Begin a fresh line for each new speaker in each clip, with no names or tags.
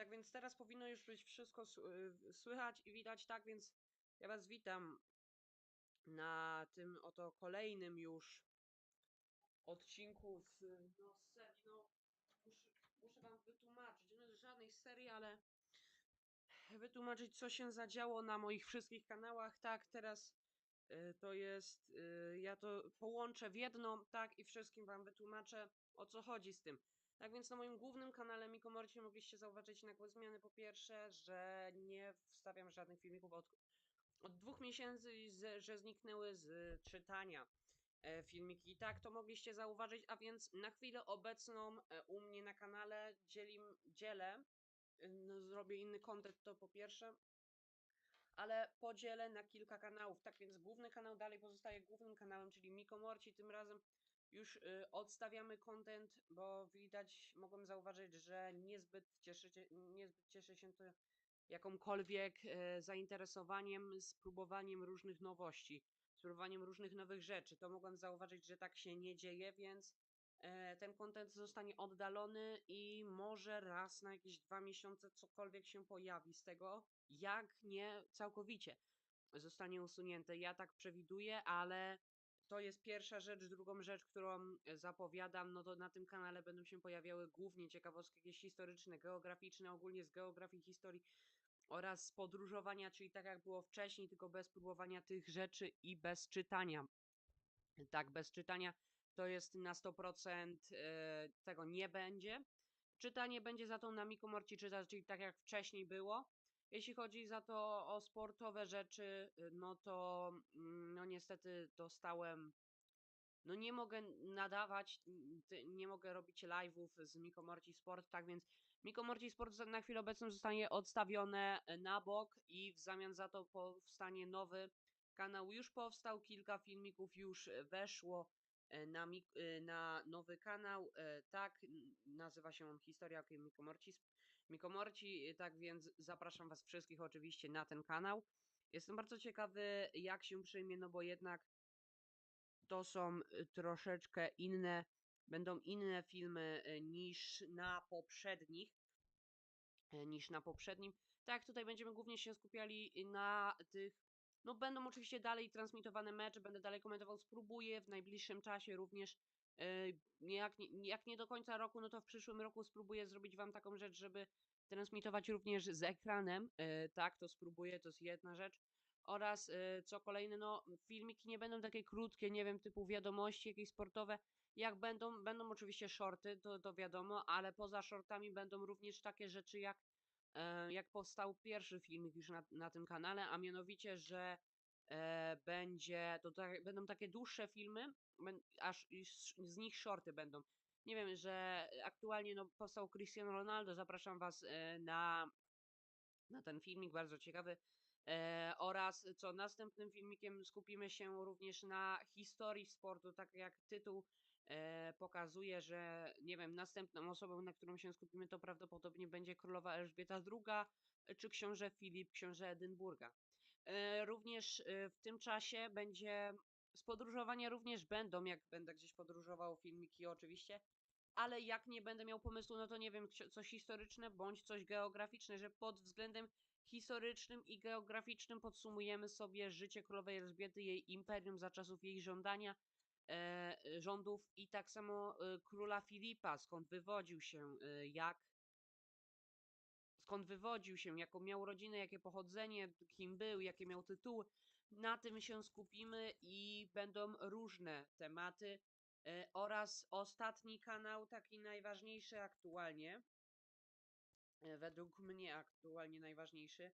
Tak więc teraz powinno już być wszystko y, słychać i widać, tak więc ja was witam na tym oto kolejnym już odcinku z, no, serii, no muszę, muszę wam wytłumaczyć, no żadnej serii, ale wytłumaczyć co się zadziało na moich wszystkich kanałach, tak teraz y, to jest, y, ja to połączę w jedno, tak i wszystkim wam wytłumaczę o co chodzi z tym. Tak więc na moim głównym kanale Mikomorcie mogliście zauważyć nagłe zmiany. Po pierwsze, że nie wstawiam żadnych filmików od, od dwóch miesięcy, że zniknęły z czytania e, filmiki. Tak, to mogliście zauważyć, a więc na chwilę obecną e, u mnie na kanale dzielim, dzielę, e, no, zrobię inny content to po pierwsze, ale podzielę na kilka kanałów. Tak więc główny kanał dalej pozostaje głównym kanałem, czyli Mikomorci. Tym razem już y, odstawiamy content, bo widać, mogłem zauważyć, że niezbyt cieszycie, niezbyt cieszy się to jakąkolwiek e, zainteresowaniem, spróbowaniem różnych nowości, spróbowaniem różnych nowych rzeczy. To mogłem zauważyć, że tak się nie dzieje, więc e, ten content zostanie oddalony i może raz na jakieś dwa miesiące cokolwiek się pojawi z tego, jak nie całkowicie zostanie usunięte. Ja tak przewiduję, ale to jest pierwsza rzecz. Drugą rzecz, którą e, zapowiadam, no to na tym kanale będą się pojawiały głównie ciekawostki jakieś historyczne, geograficzne, ogólnie z geografii, historii oraz z podróżowania, czyli tak jak było wcześniej, tylko bez próbowania tych rzeczy i bez czytania. Tak, bez czytania to jest na 100% e, tego nie będzie. Czytanie będzie za to na Mikomorci czytać, czyli tak jak wcześniej było. Jeśli chodzi za to o sportowe rzeczy, y, no to mm, no niestety dostałem. No nie mogę nadawać, nie mogę robić live'ów z Mikomorci Sport, tak więc Mikomorci Sport na chwilę obecną zostanie odstawione e, na bok i w zamian za to powstanie nowy kanał. Już powstał, kilka filmików już e, weszło e, na, na nowy kanał. Tak, nazywa się on Historia Mikomorci Mikomorci, y, tak więc zapraszam Was wszystkich oczywiście na ten kanał. Jestem bardzo ciekawy, jak się przyjmie, no bo jednak to są y, troszeczkę inne, będą inne filmy y, niż na poprzednich, niż na poprzednim. Tak, tutaj będziemy głównie się skupiali na tych, no będą oczywiście dalej transmitowane mecze, będę dalej komentował, spróbuję w najbliższym czasie również, jak nie, jak nie do końca roku, no to w przyszłym roku spróbuję zrobić Wam taką rzecz, żeby transmitować również z ekranem, y, tak, to spróbuję, to jest jedna rzecz. Oraz y, co kolejne, no filmiki nie będą takie krótkie, nie wiem, typu wiadomości jakieś sportowe. Jak będą, będą oczywiście shorty, to, to wiadomo, ale poza shortami będą również takie rzeczy jak, e, jak powstał pierwszy filmik już na, na tym kanale, a mianowicie, że będzie, to tak, będą takie dłuższe filmy, aż z nich shorty będą. Nie wiem, że aktualnie no, powstał Cristiano Ronaldo, zapraszam Was e, na, na ten filmik, bardzo ciekawy. E, oraz co następnym filmikiem skupimy się również na historii sportu, tak jak tytuł e, pokazuje, że nie wiem, następną osobą, na którą się skupimy, to prawdopodobnie będzie królowa Elżbieta II e, czy książę Filip, książę Edynburga. E, również e, w tym czasie będzie z podróżowania również będą, jak będę gdzieś podróżował, filmiki oczywiście, ale jak nie będę miał pomysłu, no to nie wiem, coś historyczne bądź coś geograficzne, że pod względem historycznym i geograficznym podsumujemy sobie życie królowej Elżbiety, jej imperium za czasów jej żądania, e, rządów i tak samo e, króla Filipa, skąd wywodził się, e, jak skąd wywodził się, jaką miał rodzinę, jakie pochodzenie, kim był, jakie miał tytuły. Na tym się skupimy i będą różne tematy e, oraz ostatni kanał, taki najważniejszy aktualnie, e, według mnie aktualnie najważniejszy,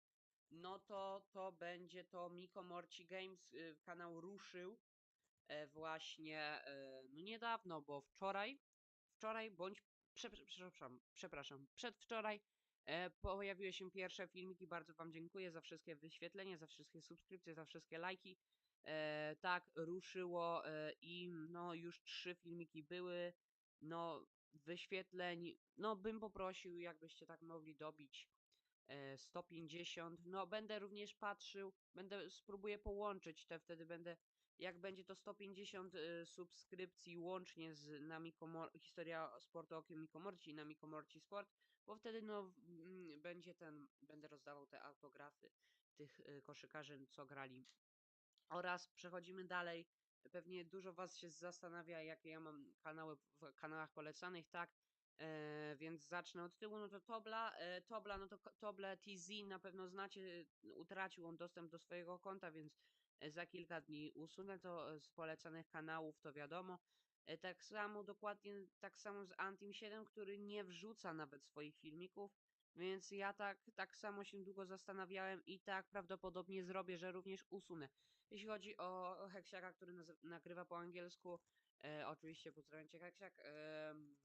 no to to będzie to Miko Morci Games. e, Kanał ruszył właśnie no niedawno, bo wczoraj, wczoraj bądź prze, przepraszam, przepraszam, przedwczoraj pojawiły się pierwsze filmiki. Bardzo Wam dziękuję za wszystkie wyświetlenia, za wszystkie subskrypcje, za wszystkie lajki. E, tak, ruszyło e, i no już trzy filmiki były. No, wyświetleń, no bym poprosił, jakbyście tak mogli dobić e, 150. No, będę również patrzył, będę spróbuję połączyć te, wtedy będę jak będzie to 150 y, subskrypcji łącznie z nami historia sportu okiem Mikomorci i nami Komorci Sport, bo wtedy no mm, będzie ten, będę rozdawał te autografy tych y, koszykarzy, co grali. Oraz przechodzimy dalej. Pewnie dużo was się zastanawia, jakie ja mam kanały w kanałach polecanych, tak? E, więc zacznę od tyłu, no to Tobla, e, Tobla, no to Toble TZ na pewno znacie, utracił on dostęp do swojego konta, więc za kilka dni usunę to e, z polecanych kanałów, to wiadomo. E, Tak samo, dokładnie tak samo z Antim 7, który nie wrzuca nawet swoich filmików, więc ja tak, tak samo się długo zastanawiałem i tak prawdopodobnie zrobię, że również usunę. Jeśli chodzi o Heksiaka, który nagrywa po angielsku, e, oczywiście pozdrawiam cię Heksiak, em,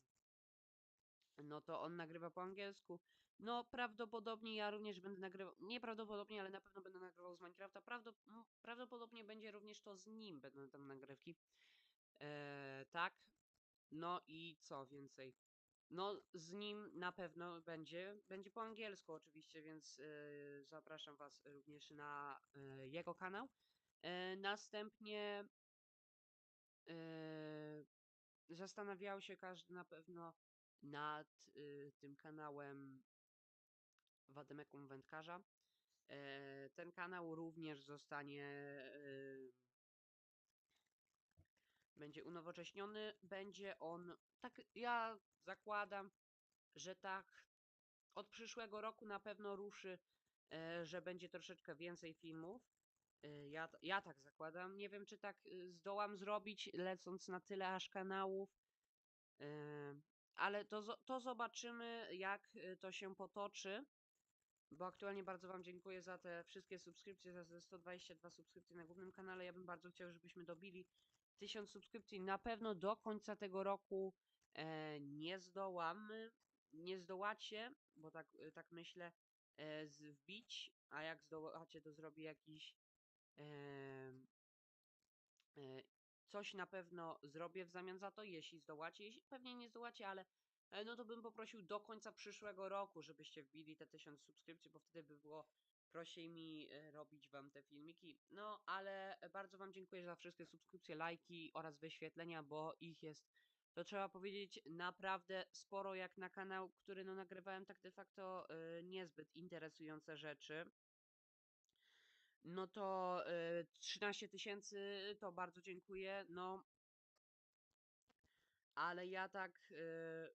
no to on nagrywa po angielsku. No prawdopodobnie ja również będę nagrywał, nie prawdopodobnie, ale na pewno będę nagrywał z Minecrafta. Prawdop prawdopodobnie będzie również to z nim będą tam nagrywki. E, tak. No i co więcej? No z nim na pewno będzie, będzie po angielsku oczywiście, więc e, zapraszam was również na e, jego kanał. E, następnie zastanawiał się każdy na pewno nad y, tym kanałem Wademekum Wędkarza. E, ten kanał również zostanie y, będzie unowocześniony. Będzie on, tak ja zakładam, że tak od przyszłego roku na pewno ruszy, e, że będzie troszeczkę więcej filmów. E, Ja, ja tak zakładam. Nie wiem, czy tak y, zdołam zrobić, lecąc na tyle aż kanałów. E, Ale to, to zobaczymy, jak y, to się potoczy. Bo aktualnie bardzo Wam dziękuję za te wszystkie subskrypcje, za te 122 subskrypcje na głównym kanale. Ja bym bardzo chciał, żebyśmy dobili 1000 subskrypcji. Na pewno do końca tego roku e, nie zdołamy, nie zdołacie, bo tak, y, tak myślę, e, wbić, a jak zdołacie, to zrobię jakiś em, e, coś na pewno zrobię w zamian za to, jeśli zdołacie. Jeśli pewnie nie zdołacie, ale e, no to bym poprosił do końca przyszłego roku, żebyście wbili te 1000 subskrypcji, bo wtedy by było prościej mi e, robić wam te filmiki. No, ale bardzo wam dziękuję za wszystkie subskrypcje, lajki oraz wyświetlenia, bo ich jest, to trzeba powiedzieć, naprawdę sporo jak na kanał, który no nagrywałem tak de facto e, niezbyt interesujące rzeczy. No to y, 13 tysięcy to bardzo dziękuję. No, ale ja tak y,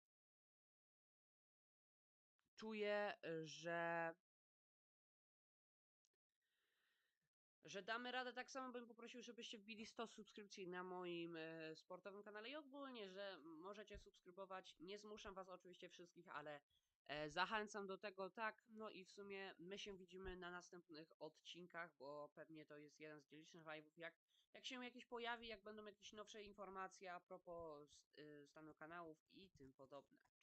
czuję, y, że że damy radę. Tak samo bym poprosił, żebyście wbili 100 subskrypcji na moim sportowym kanale i ogólnie, że możecie subskrybować. Nie zmuszam was oczywiście wszystkich, ale zachęcam do tego, tak. No i w sumie my się widzimy na następnych odcinkach, bo pewnie to jest jeden z dzielniczych live'ów. Jak, jak się jakiś pojawi, jak będą jakieś nowsze informacje a propos y, stanu kanałów i tym podobne.